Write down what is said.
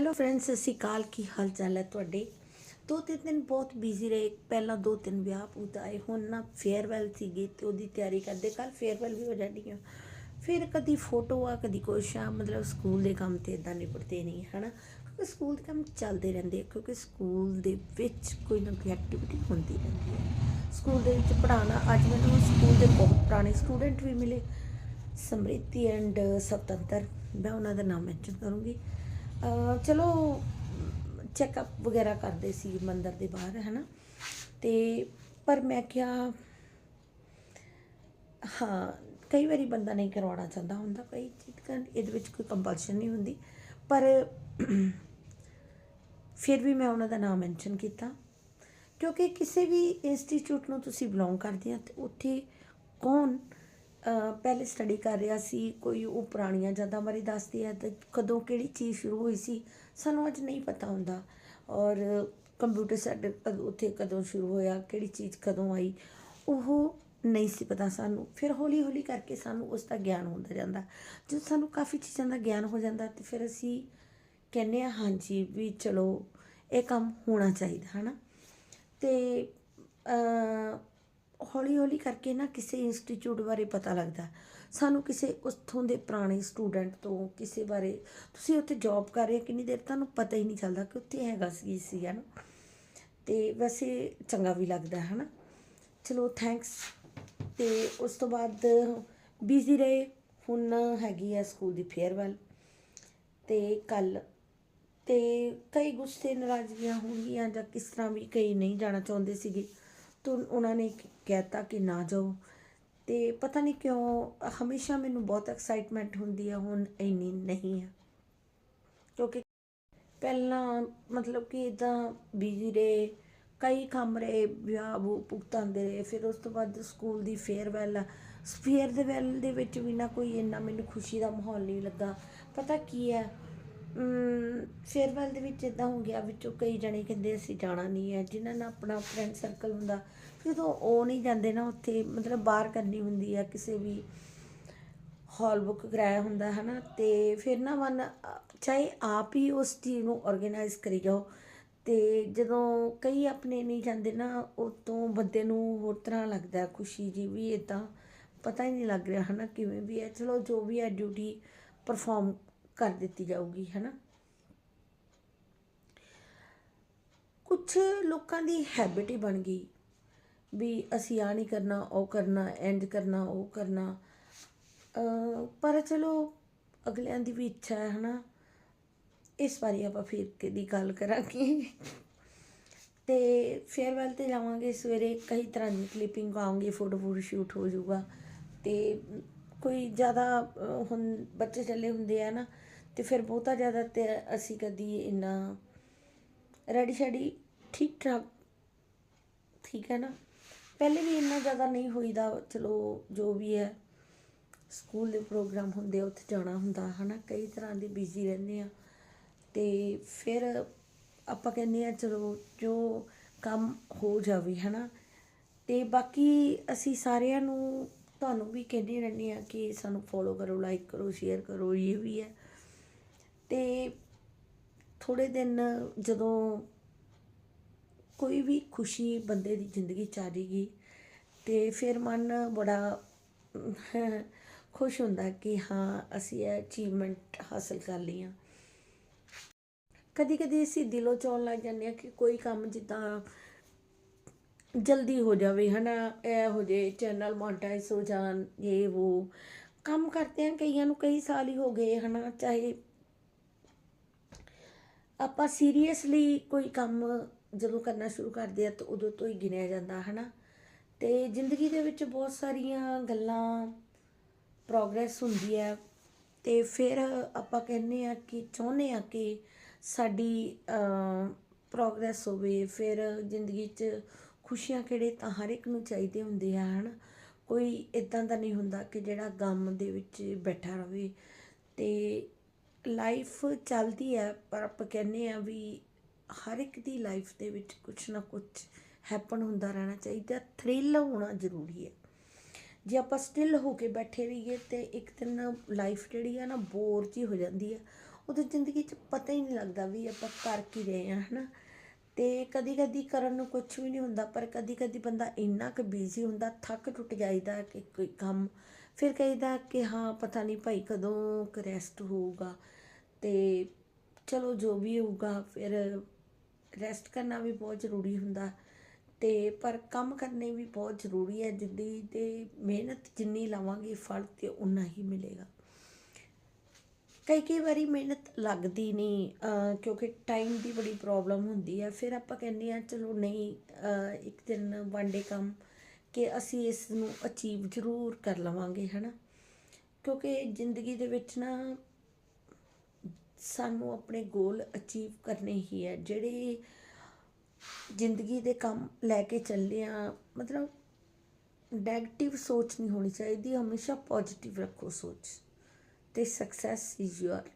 Hello friends ਅਸੀਂ ਕਾਲ ਕੀ ਹਾਲ ਚਾਲ ਹੈ ਤੁਹਾਡੇ? ਦੋ ਤਿੰਨ ਦਿਨ ਬਹੁਤ ਬਿਜ਼ੀ ਰਹੇ। ਪਹਿਲਾਂ ਦੋ ਤਿੰਨ ਵਿਆਹ ਪੂਤ ਆਏ, ਹੁਣ ਨਾ ਫੇਅਰਵੈਲ ਸੀਗੀ ਤੇ ਉਹਦੀ ਤਿਆਰੀ ਕਰਦੇ। ਕੱਲ ਫੇਅਰਵੈਲ ਵੀ ਹੋ ਜਾਣੀ ਆ। ਫਿਰ ਕਦੀ ਫੋਟੋ ਆ, ਕਦੀ ਕੁਛ ਆ। ਮਤਲਬ ਸਕੂਲ ਦੇ ਕੰਮ ਤੇ ਇਦਾਂ ਨਿਪਟਦੇ ਨਹੀਂ, ਹਨਾ? ਕਿਉਂਕਿ ਸਕੂਲ ਦੇ ਕੰਮ ਚੱਲਦੇ ਰਹਿੰਦੇ ਆ, ਕਿਉਂਕਿ ਸਕੂਲ ਦੇ ਵਿੱਚ ਕੋਈ ਨਾ ਕੋਈ ਐਕਟੀਵਿਟੀ ਹੁੰਦੀ ਰਹਿੰਦੀ ਹੈ ਸਕੂਲ ਦੇ ਵਿੱਚ ਪੜ੍ਹਾਉਣਾ, ਅੱਜ ਮੈਨੂੰ ਸਕੂਲ ਦੇ ਬਹੁਤ ਪੁਰਾਣੇ ਸਟੂਡੈਂਟ ਵੀ ਮਿਲੇ। ਸਮ੍ਰਿਤੀ ਐਂਡ ਸਵਤੰਤਰ ਮੈਂ ਉਹਨਾਂ ਦਾ ਨਾਮ ਮੈਂਸ਼ਨ ਕਰੂੰਗੀ। ਚਲੋ ਚੈੱਕਅਪ ਵਗੈਰਾ ਕਰਦੇ ਸੀ ਮੰਦਰ ਦੇ ਬਾਹਰ ਹੈ ਨਾ ਤੇ ਪਰ ਮੈਂ ਕਿਹਾ, ਹਾਂ, ਕਈ ਵਾਰੀ ਬੰਦਾ ਨਹੀਂ ਕਰਵਾਉਣਾ ਚਾਹੁੰਦਾ ਹੁੰਦਾ, ਕਈ ਚੀਜ਼ਾਂ ਇਹਦੇ ਵਿੱਚ ਕੋਈ ਕੰਪਲਸ਼ਨ ਨਹੀਂ ਹੁੰਦੀ। ਪਰ ਫਿਰ ਵੀ ਮੈਂ ਉਹਨਾਂ ਦਾ ਨਾਮ ਮੈਂਸ਼ਨ ਕੀਤਾ। ਕਿਉਂਕਿ ਕਿਸੇ ਵੀ ਇੰਸਟੀਚਿਊਟ ਨੂੰ ਤੁਸੀਂ ਬਿਲੋਂਗ ਕਰਦੇ ਆ, ਤੇ ਉੱਥੇ ਕੌਣ ਪਹਿਲੇ ਸਟੱਡੀ ਕਰ ਰਿਹਾ ਸੀ, ਕੋਈ ਉਹ ਪੁਰਾਣੀਆਂ ਯਾਦਾਂ ਬਾਰੇ ਦੱਸਦੀ ਹੈ ਤੇ ਕਦੋਂ ਕਿਹੜੀ ਚੀਜ਼ ਸ਼ੁਰੂ ਹੋਈ ਸੀ, ਸਾਨੂੰ ਅੱਜ ਨਹੀਂ ਪਤਾ ਹੁੰਦਾ। ਔਰ ਕੰਪਿਊਟਰ ਸੈਟ ਉੱਥੇ ਕਦੋਂ ਸ਼ੁਰੂ ਹੋਇਆ, ਕਿਹੜੀ ਚੀਜ਼ ਕਦੋਂ ਆਈ, ਉਹ ਨਹੀਂ ਸੀ ਪਤਾ ਸਾਨੂੰ। ਫਿਰ ਹੌਲੀ ਹੌਲੀ ਕਰਕੇ ਸਾਨੂੰ ਉਸ ਦਾ ਗਿਆਨ ਹੁੰਦਾ ਜਾਂਦਾ। ਜਦੋਂ ਸਾਨੂੰ ਕਾਫੀ ਚੀਜ਼ਾਂ ਦਾ ਗਿਆਨ ਹੋ ਜਾਂਦਾ ਤੇ ਫਿਰ ਅਸੀਂ ਕਹਿੰਦੇ ਆ ਹਾਂਜੀ ਵੀ ਚਲੋ, ਇਹ ਕੰਮ ਹੋਣਾ ਚਾਹੀਦਾ, ਹਨਾ? ਤੇ ਹੌਲੀ ਹੌਲੀ ਕਰਕੇ ਨਾ ਕਿਸੇ ਇੰਸਟੀਚਿਊਟ ਬਾਰੇ ਪਤਾ ਲੱਗਦਾ। ਸਾਨੂੰ ਕਿਸੇ ਉੱਥੋਂ ਦੇ ਪੁਰਾਣੇ ਸਟੂਡੈਂਟ ਤੋਂ ਕਿਸੇ ਬਾਰੇ, ਤੁਸੀਂ ਉੱਥੇ ਜੌਬ ਕਰ ਰਹੇ ਹੋ, ਕਿੰਨੀ ਦੇਰ ਤੁਹਾਨੂੰ ਪਤਾ ਹੀ ਨਹੀਂ ਚੱਲਦਾ ਕਿ ਉੱਥੇ ਹੈਗਾ ਸੀ ਸੀ ਹੈ ਨਾ। ਤੇ ਵੈਸੇ ਚੰਗਾ ਵੀ ਲੱਗਦਾ, ਹੈ ਨਾ। ਚਲੋ ਥੈਂਕਸ ਤੇ ਉਸ ਤੋਂ ਬਾਅਦ ਬਿਜ਼ੀ ਰਹੇ। ਹੁਣ ਹੈਗੀ ਆ ਸਕੂਲ ਦੀ ਫੇਅਰਵੈਲ ਤੇ ਕੱਲ ਤੇ ਕਈ ਗੁੱਸੇ ਨਾਰਾਜ਼ਗੀਆਂ ਹੋਣਗੀਆਂ ਜਾਂ ਕਿਸ ਤਰ੍ਹਾਂ ਵੀ ਕਈ ਨਹੀਂ ਜਾਣਾ ਚਾਹੁੰਦੇ ਸੀਗੇ। ਤਾਂ ਉਹਨਾਂ ਨੇ ਕਹਿਤਾ ਕਿ ਨਾ ਜਾਓ। ਤੇ ਪਤਾ ਨਹੀਂ ਕਿਉਂ, ਹਮੇਸ਼ਾ ਮੈਨੂੰ ਬਹੁਤ ਐਕਸਾਈਟਮੈਂਟ ਹੁੰਦੀ ਹੈ ਹੁਣ ਇੰਨੀ ਨਹੀਂ ਹੈ ਕਿਉਂਕਿ ਪਹਿਲਾਂ ਮਤਲਬ ਕਿ ਇਦਾਂ ਬਿਜ਼ੀ ਰਹੇ, ਕਈ ਕੰਮ ਰਹੇ, ਵਿਆਹ ਵੂ ਭੁਗਤਾਨ ਰਹੇ, ਫਿਰ ਉਸ ਤੋਂ ਬਾਅਦ ਸਕੂਲ ਦੀ ਫੇਅਰਵੈਲ ਫੇਅਰ ਦੇ ਵੈਲ ਦੇ ਵਿੱਚ ਵੀ ਨਾ ਕੋਈ ਇੰਨਾ ਮੈਨੂੰ ਖੁਸ਼ੀ ਦਾ ਮਾਹੌਲ ਨਹੀਂ ਲੱਗਾ। ਪਤਾ ਕੀ ਹੈ ਫੇਅਰਵੈਲ ਦੇ ਵਿੱਚ ਇਦਾਂ ਹੋ ਗਿਆ ਵਿੱਚੋਂ ਕਈ ਜਣੇ ਕਹਿੰਦੇ ਅਸੀਂ ਜਾਣਾ ਨਹੀਂ ਹੈ, ਜਿਨ੍ਹਾਂ ਨਾਲ ਆਪਣਾ ਫਰੈਂਡ ਸਰਕਲ ਹੁੰਦਾ ਫਿਰ ਜਦੋਂ ਉਹ ਨਹੀਂ ਜਾਂਦੇ ਨਾ ਉੱਥੇ, ਮਤਲਬ ਬਾਹਰ ਕਰਨੀ ਹੁੰਦੀ ਹੈ ਕਿਸੇ ਵੀ ਹਾਲ ਬੁੱਕ ਕਰਾਇਆ ਹੁੰਦਾ ਹੈ ਨਾ ਤੇ ਫਿਰ ਨਾ ਮਨ, ਚਾਹੇ ਆਪ ਹੀ ਉਸ ਚੀਜ਼ ਨੂੰ ਆਰਗੇਨਾਈਜ਼ ਕਰੀ ਜਾਓ, ਤੇ ਜਦੋਂ ਕਈ ਆਪਣੇ ਨਹੀਂ ਜਾਂਦੇ ਨਾ ਉਹ ਤੋਂ ਬੰਦੇ ਨੂੰ ਹੋਰ ਤਰ੍ਹਾਂ ਲੱਗਦਾ, ਖੁਸ਼ੀ ਜੀ ਵੀ ਇਦਾਂ ਪਤਾ ਹੀ ਨਹੀਂ ਲੱਗ ਰਿਹਾ ਹੈ ਨਾ ਕਿਵੇਂ ਵੀ ਹੈ, ਚਲੋ ਜੋ ਵੀ ਹੈ ਡਿਊਟੀ ਪਰਫਾਰਮ ਕਰ ਦਿੱਤੀ ਜਾਊਗੀ ਹੈ ਨਾ ਕੁਝ ਲੋਕਾਂ ਦੀ ਹੈਬਿਟ ਹੀ ਬਣ ਗਈ ਵੀ ਅਸੀਂ ਆ ਨਹੀਂ ਕਰਨਾ, ਉਹ ਕਰਨਾ ਐਂਡ ਕਰਨਾ, ਉਹ ਕਰਨਾ। ਪਰ ਚਲੋ, ਅਗਲਿਆਂ ਦੀ ਵੀ ਇੱਛਾ ਹੈ, ਹਨਾ? ਇਸ ਬਾਰੇ ਆਪਾਂ ਫਿਰ ਕਿਹਦੀ ਗੱਲ ਕਰਾਂਗੇ? ਤੇ ਫੇਅਰਵੈਲ ਤੇ ਜਾਵਾਂਗੇ ਸਵੇਰੇ, ਕਈ ਤਰ੍ਹਾਂ ਦੀ ਕਲਿੱਪਿੰਗ ਆਉਂਗੀ ਫੋਟੋ ਫੋਟੋ ਸ਼ੂਟ ਹੋ ਜਾਊਗਾ। ਤੇ ਕੋਈ ਜ਼ਿਆਦਾ ਹੁਣ ਬੱਚੇ ਚੱਲੇ ਹੁੰਦੇ ਆ ਨਾ, ਤੇ ਫਿਰ ਬਹੁਤਾ ਜ਼ਿਆਦਾ ਤੇ ਅਸੀਂ ਕਦੀ ਇੰਨਾ ਰੈਡੀ ਸ਼ੈਡੀ ਠੀਕ ਠਾਕ, ਠੀਕ ਹੈ ਨਾ। ਪਹਿਲੇ ਵੀ ਇੰਨਾ ਜ਼ਿਆਦਾ ਨਹੀਂ ਹੋਈਦਾ, ਚਲੋ ਜੋ ਵੀ ਹੈ, ਸਕੂਲ ਦੇ ਪ੍ਰੋਗਰਾਮ ਹੁੰਦੇ ਆ, ਉੱਥੇ ਜਾਣਾ ਹੁੰਦਾ, ਹਨਾ, ਕਈ ਤਰ੍ਹਾਂ ਦੇ ਬਿਜ਼ੀ ਰਹਿੰਦੇ ਆ। ਤੇ ਫਿਰ ਆਪਾਂ ਕਹਿੰਦੇ ਆ, ਚਲੋ ਜੋ ਕੰਮ ਹੋ ਜਾਵੇ, ਹਨਾ। ਤੇ ਬਾਕੀ ਅਸੀਂ ਸਾਰਿਆਂ ਨੂੰ ਤੁਹਾਨੂੰ ਵੀ ਕਹਿੰਦੀ ਰਹਿੰਦੀ ਆ ਕਿ ਸਾਨੂੰ ਫੋਲੋ ਕਰੋ ਲਾਈਕ ਕਰੋ ਸ਼ੇਅਰ ਕਰੋ, ਇਹ ਵੀ ਹੈ। ਤੇ ਥੋੜੇ ਦਿਨ ਜਦੋਂ ਕੋਈ ਵੀ ਖੁਸ਼ੀ ਬੰਦੇ ਦੀ ਜ਼ਿੰਦਗੀ ਚ ਆ ਜਾਏਗੀ ਤੇ ਫਿਰ ਮਨ ਬੜਾ ਖੁਸ਼ ਹੁੰਦਾ ਕਿ ਹਾਂ, ਅਸੀਂ ਇਹ ਅਚੀਵਮੈਂਟ ਹਾਸਲ ਕਰ ਲਈ ਆ। ਕਦੀ ਕਦੀ ਅਸੀਂ ਦਿਲੋਂ ਚਾਹਣ ਲੱਗ ਜਾਂਦੇ ਆ ਕਿ ਕੋਈ ਕੰਮ ਜਿੱਦਾਂ ਜਲਦੀ ਹੋ ਜਾਵੇ, ਹਨਾ? ਇਹ ਹੋ ਜੇ ਚੈਨਲ ਮੋਨਟਾਈਜ਼ ਹੋ ਜਾਣ, ਇਹ ਉਹ ਕੰਮ ਕਰਦੇ ਆ ਕਈਆਂ ਨੂੰ ਕਈ ਸਾਲ ਹੀ ਹੋ ਗਏ, ਹਨਾ? ਚਾਹੇ ਆਪਾਂ ਸੀਰੀਅਸਲੀ ਕੋਈ ਕੰਮ ਜਦੋਂ ਕਰਨਾ ਸ਼ੁਰੂ ਕਰਦੇ ਆ ਤਾਂ ਉਦੋਂ ਤੋਂ ਹੀ ਗਿਣਿਆ ਜਾਂਦਾ, ਹਨਾ? ਤੇ ਜ਼ਿੰਦਗੀ ਦੇ ਵਿੱਚ ਬਹੁਤ ਸਾਰੀਆਂ ਗੱਲਾਂ ਪ੍ਰੋਗਰੈਸ ਹੁੰਦੀ ਹੈ। ਤੇ ਫਿਰ ਆਪਾਂ ਕਹਿੰਦੇ ਆ ਕਿ, ਚਾਹੁੰਦੇ ਆ ਕਿ ਸਾਡੀ ਪ੍ਰੋਗਰੈਸ ਹੋਵੇ, ਫਿਰ ਜ਼ਿੰਦਗੀ 'ਚ ਖੁਸ਼ੀਆਂ ਕਿਹੜੇ ਤਾਂ ਹਰ ਇੱਕ ਨੂੰ ਚਾਹੀਦੇ ਹੁੰਦੇ ਆ, ਹਨ? ਕੋਈ ਇਦਾਂ ਦਾ ਨਹੀਂ ਹੁੰਦਾ ਕਿ ਜਿਹੜਾ ਗਮ ਦੇ ਵਿੱਚ ਬੈਠਾ ਰਵੇ। ਤੇ ਲਾਈਫ ਚੱਲਦੀ ਹੈ ਪਰ ਆਪਾਂ ਕਹਿੰਦੇ ਆ ਵੀ ਹਰ ਇੱਕ ਦੀ ਲਾਈਫ ਦੇ ਵਿੱਚ ਕੁਝ ਨਾ ਕੁਝ ਹੈਪਨ ਹੁੰਦਾ ਰਹਿਣਾ ਚਾਹੀਦਾ, ਥ੍ਰਿਲ ਹੋਣਾ ਜ਼ਰੂਰੀ ਹੈ ਜੇ ਆਪਾਂ ਸਟਿਲ ਹੋ ਕੇ ਬੈਠੇ ਰਹੀਏ ਤੇ ਇੱਕ ਦਿਨ ਲਾਈਫ ਜਿਹੜੀ ਆ ਨਾ ਬੋਰ ਜੀ ਹੋ ਜਾਂਦੀ ਹੈ ਉਦੋਂ ਜ਼ਿੰਦਗੀ 'ਚ ਪਤਾ ਹੀ ਨਹੀਂ ਲੱਗਦਾ ਵੀ ਆਪਾਂ ਕਰ ਕੀ ਰਹੇ ਹਾਂ ਹਨਾ? ਤੇ ਕਦੀ ਕਦੀ ਕਰਨ ਨੂੰ ਕੁਝ ਵੀ ਨਹੀਂ ਹੁੰਦਾ, ਪਰ ਕਦੀ ਕਦੀ ਬੰਦਾ ਇੰਨਾ ਕੁ ਬਿਜ਼ੀ ਹੁੰਦਾ, ਥੱਕ ਟੁੱਟ ਜਾਈਦਾ ਕਿ ਕੋਈ ਕੰਮ। ਫਿਰ ਕਹੀਦਾ ਕਿ ਹਾਂ, ਪਤਾ ਨਹੀਂ ਭਾਈ ਕਦੋਂ ਕੁ ਰੈਸਟ ਹੋਊਗਾ। ਤੇ ਚਲੋ ਜੋ ਵੀ ਹੋਊਗਾ, ਫਿਰ ਰੈਸਟ ਕਰਨਾ ਵੀ ਬਹੁਤ ਜ਼ਰੂਰੀ ਹੁੰਦਾ। ਤੇ ਪਰ ਕੰਮ ਕਰਨੇ ਵੀ ਬਹੁਤ ਜ਼ਰੂਰੀ ਹੈ ਜ਼ਿੰਦਗੀ ਤੇ ਮਿਹਨਤ ਜਿੰਨੀ ਲਾਵਾਂਗੇ, ਫਲ ਤੇ ਉਨਾ ਹੀ ਮਿਲੇਗਾ। ਕਈ ਕਈ ਵਾਰੀ ਮਿਹਨਤ ਲੱਗਦੀ ਨਹੀਂ ਕਿਉਂਕਿ ਟਾਈਮ ਦੀ ਬੜੀ ਪ੍ਰੋਬਲਮ ਹੁੰਦੀ ਹੈ। ਫਿਰ ਆਪਾਂ ਕਹਿੰਦੇ ਆ ਚਲੋ ਨਹੀਂ ਇੱਕ ਦਿਨ ਵਨ ਡੇ ਕੰਮ ਕਿ ਅਸੀਂ ਇਸ ਨੂੰ ਅਚੀਵ ਜ਼ਰੂਰ ਕਰ ਲਵਾਂਗੇ, ਹਨਾ? ਕਿਉਂਕਿ ਜ਼ਿੰਦਗੀ ਦੇ ਵਿੱਚ ਨਾ ਸਾਨੂੰ ਆਪਣੇ ਗੋਲ ਅਚੀਵ ਕਰਨੇ ਹੀ ਹੈ। ਜਿਹੜੇ ਜ਼ਿੰਦਗੀ ਦੇ ਕੰਮ ਲੈ ਕੇ ਚੱਲੇ ਆ ਮਤਲਬ ਨੈਗੇਟਿਵ ਸੋਚ ਨਹੀਂ ਹੋਣੀ ਚਾਹੀਦੀ, ਹਮੇਸ਼ਾ ਪੋਜ਼ਿਟਿਵ ਰੱਖੋ ਸੋਚ। this success is yours.